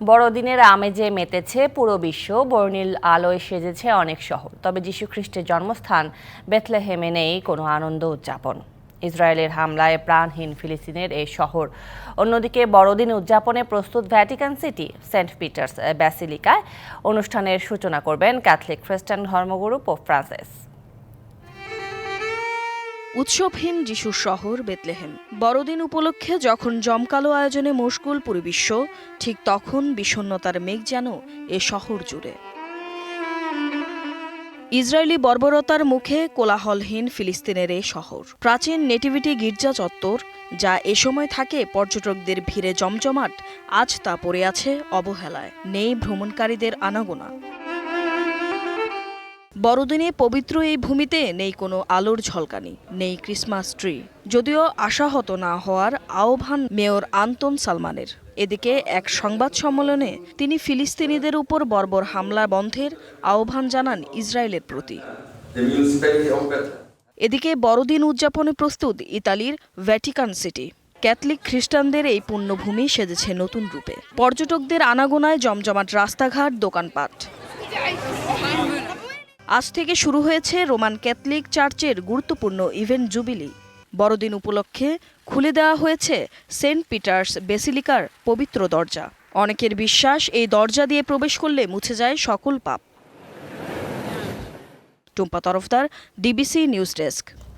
বড়দিনের আমেজে মেতেছে পুরো বিশ্ব, বর্ণিল আলোয় সেজেছে অনেক শহর। তবে যীশু খ্রিস্টের জন্মস্থান বেথলেহেমে নেই কোনো আনন্দ উদযাপন। ইসরায়েলের হামলায় প্রাণহীন ফিলিস্তিনের এই শহর। অন্যদিকে বড়দিন উদযাপনে প্রস্তুত ভ্যাটিকান সিটি, সেন্ট পিটার্স ব্যাসিলিকায় অনুষ্ঠানের সূচনা করবেন ক্যাথলিক খ্রিস্টান ধর্মগুরু পোপ ফ্রান্সিস। উৎসবহীন যিশুর শহর বেতলেহেম। বড়দিন উপলক্ষে যখন জমকালো আয়োজনে মশগুল পুরো বিশ্ব, ঠিক তখন বিষণ্ণতার মেঘ যেন এ শহর জুড়ে। ইসরায়েলি বর্বরতার মুখে কোলাহলহীন ফিলিস্তিনের এই শহর। প্রাচীন নেটিভিটি গির্জা চত্বর, যা এ সময় থাকে পর্যটকদের ভিড়ে জমজমাট, আজ তা পড়ে আছে অবহেলায়। নেই ভ্রমণকারীদের আনাগোনা। বড়দিনে পবিত্র এই ভূমিতে নেই কোনো আলোর ঝলকানি, নেই ক্রিসমাস ট্রি। যদিও আশাহত না হওয়ার আহ্বান মেয়র আন্তন সালমানের। এদিকে এক সংবাদ সম্মেলনে তিনি ফিলিস্তিনিদের উপর বর্বর হামলা বন্ধের আহ্বান জানান ইসরায়েলের প্রতি. এদিকে বড়দিন উদযাপনে প্রস্তুত ইতালির ভ্যাটিকান সিটি। ক্যাথলিক খ্রিস্টানদের এই পুণ্যভূমি সেজেছে নতুন রূপে। পর্যটকদের আনাগোনায় জমজমাট রাস্তাঘাট, দোকানপাট। আজ থেকে শুরু হয়েছে রোমান ক্যাথলিক চার্চের গুরুত্বপূর্ণ ইভেন্ট জুবিলি। বড়দিন উপলক্ষে খুলে দেওয়া হয়েছে সেন্ট পিটার্স বেসিলিকার পবিত্র দরজা। অনেকের বিশ্বাস এই দরজা দিয়ে প্রবেশ করলে মুছে যায় সকল পাপ। Tumpa Tarafdar, DBC news desk.